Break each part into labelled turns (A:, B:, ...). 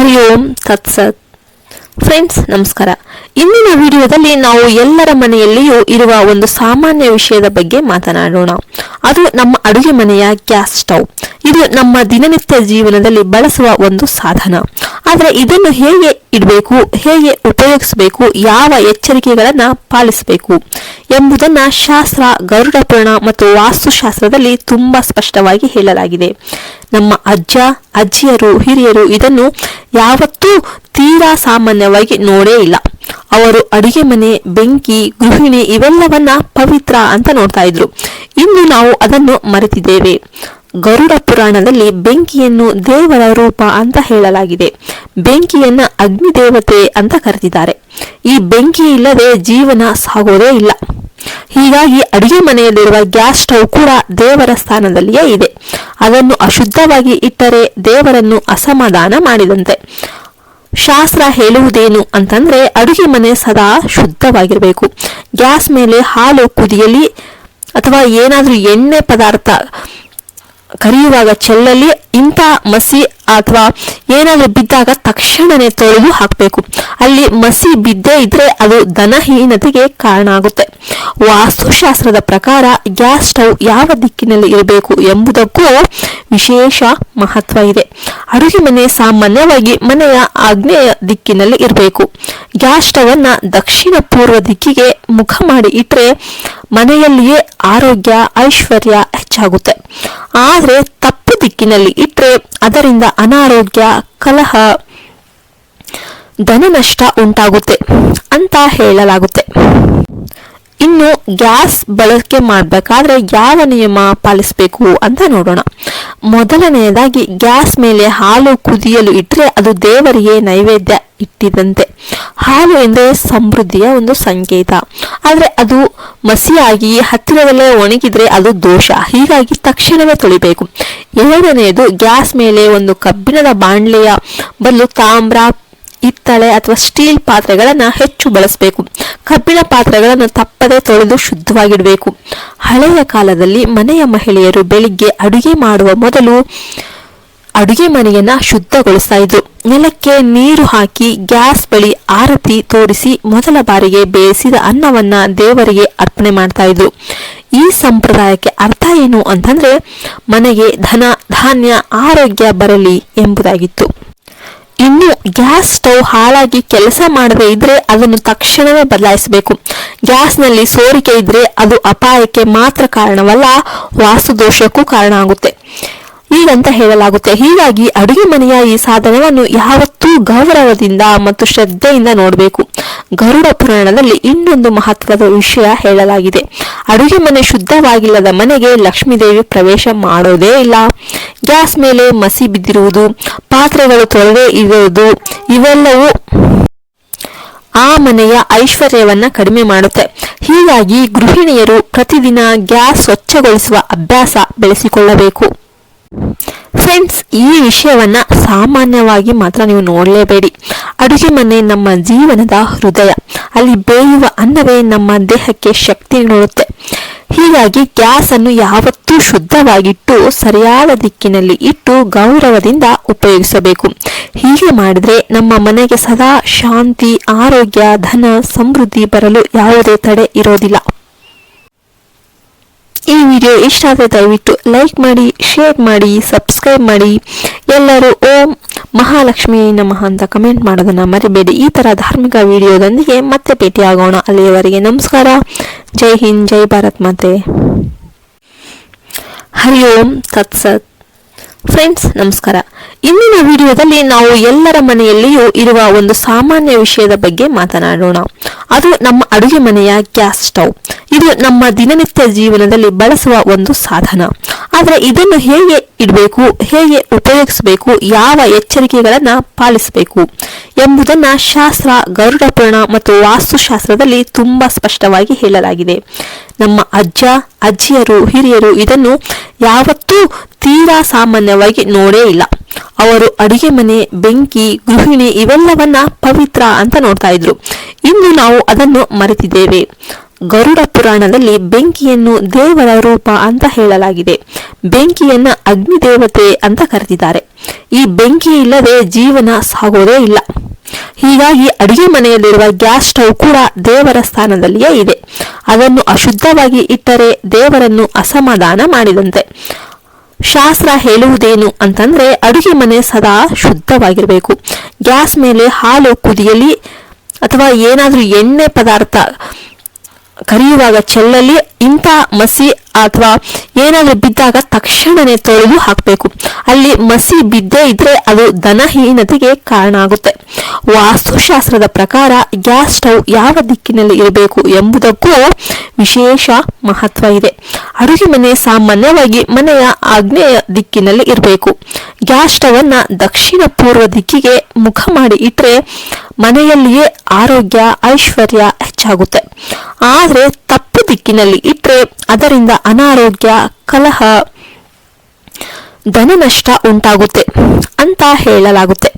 A: ಹರಿ ಓಂ ತತ್ಸತ್ ಫ್ರೆಂಡ್ಸ್ ನಮಸ್ಕಾರ. ಇಂದಿನ ವಿಡಿಯೋದಲ್ಲಿ ನಾವು ಎಲ್ಲರ ಮನೆಯಲ್ಲಿಯೂ ಇರುವ ಒಂದು ಸಾಮಾನ್ಯ ವಿಷಯದ ಬಗ್ಗೆ ಮಾತನಾಡೋಣ. ಅದು ನಮ್ಮ ಅಡುಗೆ ಮನೆಯ ಗ್ಯಾಸ್ ಸ್ಟೌವ್. ಇದು ನಮ್ಮ ದಿನನಿತ್ಯ ಜೀವನದಲ್ಲಿ ಬಳಸುವ ಒಂದು ಸಾಧನ. ಆದರೆ ಇದನ್ನು ಹೇಗೆ ಇಡಬೇಕು, ಹೇಗೆ ಉಪಯೋಗಿಸಬೇಕು, ಯಾವ ಎಚ್ಚರಿಕೆಗಳನ್ನು ಪಾಲಿಸಬೇಕು ಎಂಬುದನ್ನ ಶಾಸ್ತ್ರ ಗರುಡ ಪುರಾಣ ಮತ್ತು ವಾಸ್ತುಶಾಸ್ತ್ರದಲ್ಲಿ ತುಂಬಾ ಸ್ಪಷ್ಟವಾಗಿ ಹೇಳಲಾಗಿದೆ. ನಮ್ಮ ಅಜ್ಜ, ಅಜ್ಜಿಯರು, ಹಿರಿಯರು ಇದನ್ನು ಯಾವತ್ತೂ ತೀರಾ ಸಾಮಾನ್ಯವಾಗಿ ನೋಡೇ ಇಲ್ಲ. ಅವರು ಅಡಿಗೆ ಮನೆ, ಬೆಂಕಿ, ಗೃಹಿಣಿ ಇವೆಲ್ಲವನ್ನ ಪವಿತ್ರ ಅಂತ ನೋಡ್ತಾ ಇದ್ರು. ಇಂದು ನಾವು ಅದನ್ನು ಮರೆತಿದ್ದೇವೆ. ಗರುಡ ಪುರಾಣದಲ್ಲಿ ಬೆಂಕಿಯನ್ನು ದೇವರ ರೂಪ ಅಂತ ಹೇಳಲಾಗಿದೆ. ಬೆಂಕಿಯನ್ನ ಅಗ್ನಿ ದೇವತೆ ಅಂತ ಕರೆದಿದ್ದಾರೆ. ಈ ಬೆಂಕಿ ಇಲ್ಲದೆ ಜೀವನ ಸಾಗೋದೇ ಇಲ್ಲ. ಹೀಗಾಗಿ ಅಡುಗೆ ಮನೆಯಲ್ಲಿರುವ ಗ್ಯಾಸ್ ಸ್ಟೌವ್ ಕೂಡ ದೇವರ ಸ್ಥಾನದಲ್ಲಿಯೇ ಇದೆ. ಅದನ್ನು ಅಶುದ್ಧವಾಗಿ ಇಟ್ಟರೆ ದೇವರನ್ನು ಅಸಮಾಧಾನ ಮಾಡಿದಂತೆ. ಶಾಸ್ತ್ರ ಹೇಳುವುದೇನು ಅಂತಂದ್ರೆ ಅಡುಗೆ ಮನೆ ಸದಾ ಶುದ್ಧವಾಗಿರಬೇಕು. ಗ್ಯಾಸ್ ಮೇಲೆ ಹಾಲು ಕುದಿಯಲಿ ಅಥವಾ ಏನಾದರೂ ಎಣ್ಣೆ ಪದಾರ್ಥ ಕರಿಯುವಾಗ ಚೆಲ್ಲಲ್ಲಿ ಇಂಥ ಮಸಿ ಅಥವಾ ಏನಾದ್ರೂ ಬಿದ್ದಾಗ ತಕ್ಷಣನೇ ತೊಳೆದು ಹಾಕಬೇಕು. ಅಲ್ಲಿ ಮಸಿ ಬಿದ್ದೇ ಇದ್ರೆ ಅದು ದನಹೀನತೆಗೆ ಕಾರಣ ಆಗುತ್ತೆ. ವಾಸ್ತುಶಾಸ್ತ್ರದ ಪ್ರಕಾರ ಗ್ಯಾಸ್ ಸ್ಟವ್ ಯಾವ ದಿಕ್ಕಿನಲ್ಲಿ ಇರಬೇಕು ಎಂಬುದಕ್ಕೂ ವಿಶೇಷ ಮಹತ್ವ ಇದೆ. ಅಡುಗೆ ಮನೆ ಸಾಮಾನ್ಯವಾಗಿ ಮನೆಯ ಆಗ್ನೇಯ ದಿಕ್ಕಿನಲ್ಲಿ ಇರಬೇಕು. ಗ್ಯಾಸ್ ಸ್ಟವ್ ಅನ್ನ ದಕ್ಷಿಣ ಪೂರ್ವ ದಿಕ್ಕಿಗೆ ಮುಖ ಮಾಡಿ ಇಟ್ರೆ ಮನೆಯಲ್ಲಿಯೇ ಆರೋಗ್ಯ, ಐಶ್ವರ್ಯ ಹೆಚ್ಚಾಗುತ್ತೆ. ಆದರೆ ತಪ್ಪು ದಿಕ್ಕಿನಲ್ಲಿ ಇಟ್ರೆ ಅದರಿಂದ ಅನಾರೋಗ್ಯ, ಕಲಹ, ಧನನಷ್ಟ ಉಂಟಾಗುತ್ತೆ ಅಂತ ಹೇಳಲಾಗುತ್ತೆ. ಇನ್ನು ಗ್ಯಾಸ್ ಬಳಕೆ ಮಾಡಬೇಕಾದ್ರೆ ಯಾವ ನಿಯಮ ಪಾಲಿಸಬೇಕು ಅಂತ ನೋಡೋಣ. ಮೊದಲನೆಯದಾಗಿ ಗ್ಯಾಸ್ ಮೇಲೆ ಹಾಲು ಕುದಿಯಲು ಇಟ್ಟರೆ ಅದು ದೇವರಿಗೆ ನೈವೇದ್ಯ ಇಟ್ಟಿದಂತೆ. ಹಾಲು ಎಂದರೆ ಸಮೃದ್ಧಿಯ ಒಂದು ಸಂಕೇತ. ಆದರೆ ಅದು ಮಸಿಯಾಗಿ ಹತ್ತಿರದಲ್ಲೇ ಒಣಗಿದ್ರೆ ಅದು ದೋಷ. ಹೀಗಾಗಿ ತಕ್ಷಣವೇ ತೊಳಿಬೇಕು. ಎರಡನೆಯದು ಗ್ಯಾಸ್ ಮೇಲೆ ಒಂದು ಕಬ್ಬಿಣದ ಬಾಂಡ್ಲೆಯ ಬದಲು ತಾಮ್ರ ಹಿತ್ತಳೆ ಅಥವಾ ಸ್ಟೀಲ್ ಪಾತ್ರೆಗಳನ್ನು ಹೆಚ್ಚು ಬಳಸಬೇಕು. ಕಬ್ಬಿಣ ಪಾತ್ರೆಗಳನ್ನು ತಪ್ಪದೆ ತೊಳೆದು ಶುದ್ಧವಾಗಿಡಬೇಕು. ಹಳೆಯ ಕಾಲದಲ್ಲಿ ಮನೆಯ ಮಹಿಳೆಯರು ಬೆಳಿಗ್ಗೆ ಅಡುಗೆ ಮಾಡುವ ಮೊದಲು ಅಡುಗೆ ಮನೆಯನ್ನು ಶುದ್ಧಗೊಳಿಸ್ತಾ ಇದ್ರು. ನೆಲಕ್ಕೆ ನೀರು ಹಾಕಿ ಗ್ಯಾಸ್ ಬಳಿ ಆರತಿ ತೋರಿಸಿ ಮೊದಲ ಬಾರಿಗೆ ಬೇಯಿಸಿದ ಅನ್ನವನ್ನ ದೇವರಿಗೆ ಅರ್ಪಣೆ ಮಾಡ್ತಾ ಇದ್ರು. ಈ ಸಂಪ್ರದಾಯಕ್ಕೆ ಅರ್ಥ ಏನು ಅಂತಂದ್ರೆ ಮನೆಗೆ ಧನ, ಧಾನ್ಯ, ಆರೋಗ್ಯ ಬರಲಿ ಎಂಬುದಾಗಿತ್ತು. ಇನ್ನು ಗ್ಯಾಸ್ ಸ್ಟವ್ ಹಾಳಾಗಿ ಕೆಲಸ ಮಾಡದೇ ಇದ್ರೆ ಅದನ್ನು ತಕ್ಷಣವೇ ಬದಲಾಯಿಸಬೇಕು. ಗ್ಯಾಸ್ನಲ್ಲಿ ಸೋರಿಕೆ ಇದ್ರೆ ಅದು ಅಪಾಯಕ್ಕೆ ಮಾತ್ರ ಕಾರಣವಲ್ಲ ವಾಸುದೋಷಕ್ಕೂ ಕಾರಣ ಆಗುತ್ತೆ. ಈಗಂತ ಹೇಳಲಾಗುತ್ತೆ, ಹೀಗಾಗಿ ಅಡುಗೆ ಮನೆಯ ಈ ಸಾಧನವನ್ನು ಯಾವತ್ತೂ ಗೌರವದಿಂದ ಮತ್ತು ಶ್ರದ್ಧೆಯಿಂದ ನೋಡಬೇಕು. ಗರುಡ ಪುರಾಣದಲ್ಲಿ ಇನ್ನೊಂದು ಮಹತ್ವದ ವಿಷಯ ಹೇಳಲಾಗಿದೆ. ಅಡುಗೆ ಮನೆ ಶುದ್ಧವಾಗಿಲ್ಲದ ಮನೆಗೆ ಲಕ್ಷ್ಮೀದೇವಿ ಪ್ರವೇಶ ಮಾಡೋದೇ ಇಲ್ಲ. ಗ್ಯಾಸ್ ಮೇಲೆ ಮಸಿ ಬಿದ್ದಿರುವುದು ಪಾತ್ರೆಗಳು ತೊಳೆದೇ ಇರುವುದು ಇವೆಲ್ಲವೂ ಆ ಮನೆಯ ಐಶ್ವರ್ಯವನ್ನ ಕಡಿಮೆ ಮಾಡುತ್ತೆ. ಹೀಗಾಗಿ ಗೃಹಿಣಿಯರು ಪ್ರತಿದಿನ ಗ್ಯಾಸ್ ಸ್ವಚ್ಛಗೊಳಿಸುವ ಅಭ್ಯಾಸ ಬೆಳೆಸಿಕೊಳ್ಳಬೇಕು. ಫ್ರೆಂಡ್ಸ್ ಈ ವಿಷಯವನ್ನ ಸಾಮಾನ್ಯವಾಗಿ ಮಾತ್ರ ನೀವು ನೋಡಲೇಬೇಡಿ. ಅಡುಗೆ ಮನೆ ನಮ್ಮ ಜೀವನದ ಹೃದಯ. ಅಲ್ಲಿ ಬೇಯುವ ಅನ್ನವೇ ನಮ್ಮ ದೇಹಕ್ಕೆ ಶಕ್ತಿ ನೀಡುತ್ತೆ. ಹೀಗಾಗಿ ಗ್ಯಾಸ್ ಅನ್ನು ಯಾವತ್ತೂ ಶುದ್ಧವಾಗಿಟ್ಟು, ಸರಿಯಾದ ದಿಕ್ಕಿನಲ್ಲಿ ಇಟ್ಟು ಗೌರವದಿಂದ ಉಪಯೋಗಿಸಬೇಕು. ಹೀಗೆ ಮಾಡಿದ್ರೆ ನಮ್ಮ ಮನೆಗೆ ಸದಾ ಶಾಂತಿ, ಆರೋಗ್ಯ, ಧನ, ಸಮೃದ್ಧಿ ಬರಲು ಯಾವುದೇ ತಡೆ ಇರೋದಿಲ್ಲ. ಈ ವಿಡಿಯೋ ಇಷ್ಟ ಆದರೆ ದಯವಿಟ್ಟು ಲೈಕ್ ಮಾಡಿ, ಶೇರ್ ಮಾಡಿ, ಸಬ್ಸ್ಕ್ರೈಬ್ ಮಾಡಿ. ಎಲ್ಲರೂ ಓಂ ಮಹಾಲಕ್ಷ್ಮಿ ನಮಃ ಅಂತ ಕಮೆಂಟ್ ಮಾಡೋದನ್ನ ಮರಿಬೇಡಿ. ಈ ತರ ಧಾರ್ಮಿಕ ವಿಡಿಯೋದೊಂದಿಗೆ ಮತ್ತೆ ಭೇಟಿಯಾಗೋಣ. ಅಲ್ಲಿಯವರೆಗೆ ನಮಸ್ಕಾರ. ಜೈ ಹಿಂದ್, ಜೈ ಭಾರತ್ ಮಾತೆ. ಹರಿ ಓಂ ತತ್ಸತ್ ಫ್ರೆಂಡ್ಸ್ ನಮಸ್ಕಾರ. ಇಂದಿನ ವಿಡಿಯೋದಲ್ಲಿ ನಾವು ಎಲ್ಲರ ಮನೆಯಲ್ಲಿಯೂ ಇರುವ ಒಂದು ಸಾಮಾನ್ಯ ವಿಷಯದ ಬಗ್ಗೆ ಮಾತನಾಡೋಣ. ಅದು ನಮ್ಮ ಅಡುಗೆ ಮನೆಯ ಗ್ಯಾಸ್ ಸ್ಟವ್. ಇದು ನಮ್ಮ ದಿನನಿತ್ಯ ಜೀವನದಲ್ಲಿ ಬಳಸುವ ಒಂದು ಸಾಧನ. ಆದರೆ ಇದನ್ನು ಹೇಗೆ ಇಡಬೇಕು, ಹೇಗೆ ಉಪಯೋಗಿಸಬೇಕು, ಯಾವ ಎಚ್ಚರಿಕೆಗಳನ್ನು ಪಾಲಿಸಬೇಕು ಎಂಬುದನ್ನ ಶಾಸ್ತ್ರ ಗರುಡ ಪುರಾಣ ಮತ್ತು ವಾಸ್ತುಶಾಸ್ತ್ರದಲ್ಲಿ ತುಂಬಾ ಸ್ಪಷ್ಟವಾಗಿ ಹೇಳಲಾಗಿದೆ. ನಮ್ಮ ಅಜ್ಜ, ಅಜ್ಜಿಯರು, ಹಿರಿಯರು ಇದನ್ನು ಯಾವತ್ತೂ ತೀರಾ ಸಾಮಾನ್ಯವಾಗಿ ನೋಡೇ ಇಲ್ಲ. ಅವರು ಅಡುಗೆ ಮನೆ, ಬೆಂಕಿ, ಗೃಹಿಣಿ ಇವೆಲ್ಲವನ್ನ ಪವಿತ್ರ ಅಂತ ನೋಡ್ತಾ ಇದ್ರು. ಇಂದು ನಾವು ಅದನ್ನು ಮರೆತಿದ್ದೇವೆ. ಗರುಡ ಪುರಾಣದಲ್ಲಿ ಬೆಂಕಿಯನ್ನು ದೇವರ ರೂಪ ಅಂತ ಹೇಳಲಾಗಿದೆ. ಬೆಂಕಿಯನ್ನ ಅಗ್ನಿ ದೇವತೆ ಅಂತ ಕರೆದಿದ್ದಾರೆ. ಈ ಬೆಂಕಿ ಇಲ್ಲದೆ ಜೀವನ ಸಾಗೋದೇ ಇಲ್ಲ. ಹೀಗಾಗಿ ಅಡಿಗೆ ಮನೆಯಲ್ಲಿರುವ ಗ್ಯಾಸ್ ಸ್ಟವ್ ಕೂಡ ದೇವರ ಸ್ಥಾನದಲ್ಲಿಯೇ ಇದೆ. ಅದನ್ನು ಅಶುದ್ಧವಾಗಿ ಇಟ್ಟರೆ ದೇವರನ್ನು ಅಸಮಾಧಾನ ಮಾಡಿದಂತೆ. ಶಾಸ್ತ್ರ ಹೇಳುವುದೇನು ಅಂತಂದ್ರೆ ಅಡುಗೆ ಮನೆ ಸದಾ ಶುದ್ಧವಾಗಿರಬೇಕು. ಗ್ಯಾಸ್ ಮೇಲೆ ಹಾಲು ಕುದಿಯಲಿ ಅಥವಾ ಏನಾದರೂ ಎಣ್ಣೆ ಪದಾರ್ಥ ಕರಿಯುವಾಗ ಚೆಲ್ಲಲ್ಲಿ ಇಂಥ ಮಸಿ ಅಥವಾ ಏನಾದರೂ ಬಿದ್ದಾಗ ತಕ್ಷಣನೇ ತೊಳೆದು ಹಾಕಬೇಕು. ಅಲ್ಲಿ ಮಸಿ ಬಿದ್ದೇ ಇದ್ರೆ ಅದು ದನಹೀನತೆಗೆ ಕಾರಣ ಆಗುತ್ತೆ. ವಾಸ್ತುಶಾಸ್ತ್ರದ ಪ್ರಕಾರ ಗ್ಯಾಸ್ ಸ್ಟವ್ ಯಾವ ದಿಕ್ಕಿನಲ್ಲಿ ಇರಬೇಕು ಎಂಬುದಕ್ಕೂ ವಿಶೇಷ ಮಹತ್ವ ಇದೆ. ಅಡುಗೆ ಮನೆ ಸಾಮಾನ್ಯವಾಗಿ ಮನೆಯ ಆಗ್ನೇಯ ದಿಕ್ಕಿನಲ್ಲಿ ಇರಬೇಕು. ಗ್ಯಾಸ್ ಸ್ಟವ್ ಅನ್ನ ದಕ್ಷಿಣ ಪೂರ್ವ ದಿಕ್ಕಿಗೆ ಮುಖ ಮಾಡಿ ಇಟ್ಟರೆ ಮನೆಯಲ್ಲಿಯೇ ಆರೋಗ್ಯ, ಐಶ್ವರ್ಯ ಹೆಚ್ಚಾಗುತ್ತೆ. ಆದರೆ ತಪ್ಪು ದಿಕ್ಕಿನಲ್ಲಿ ಇಟ್ಟರೆ ಅದರಿಂದ ಅನಾರೋಗ್ಯ ಕಲಹ ಧನನಷ್ಟ ಉಂಟಾಗುತ್ತೆ ಅಂತ ಹೇಳಲಾಗುತ್ತೆ.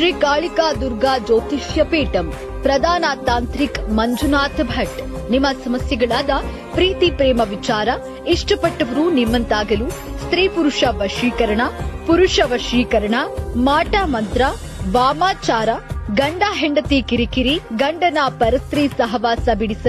B: ಶ್ರೀ ಕಾಳಿಕಾ ದುರ್ಗಾ ಜ್ಯೋತಿಷ್ಯ ಪೀಠಂ. ಪ್ರಧಾನ ತಾಂತ್ರಿಕ್ ಮಂಜುನಾಥ್ ಭಟ್. ನಿಮ್ಮ ಸಮಸ್ಯೆಗಳಾದ ಪ್ರೀತಿ, ಪ್ರೇಮ, ವಿಚಾರ, ಇಷ್ಟಪಟ್ಟವರು ನಿಮ್ಮಂತಾಗಲು ಸ್ತ್ರೀ ಪುರುಷ ವಶೀಕರಣ ಪುರುಷ ವಶೀಕರಣ, ಮಾಟ ಮಂತ್ರ, ವಾಮಾಚಾರ, ಗಂಡ ಹೆಂಡತಿ ಕಿರಿಕಿರಿ, ಗಂಡನ ಪರಸ್ತ್ರೀ ಸಹವಾಸ ಬಿಡಿಸಲು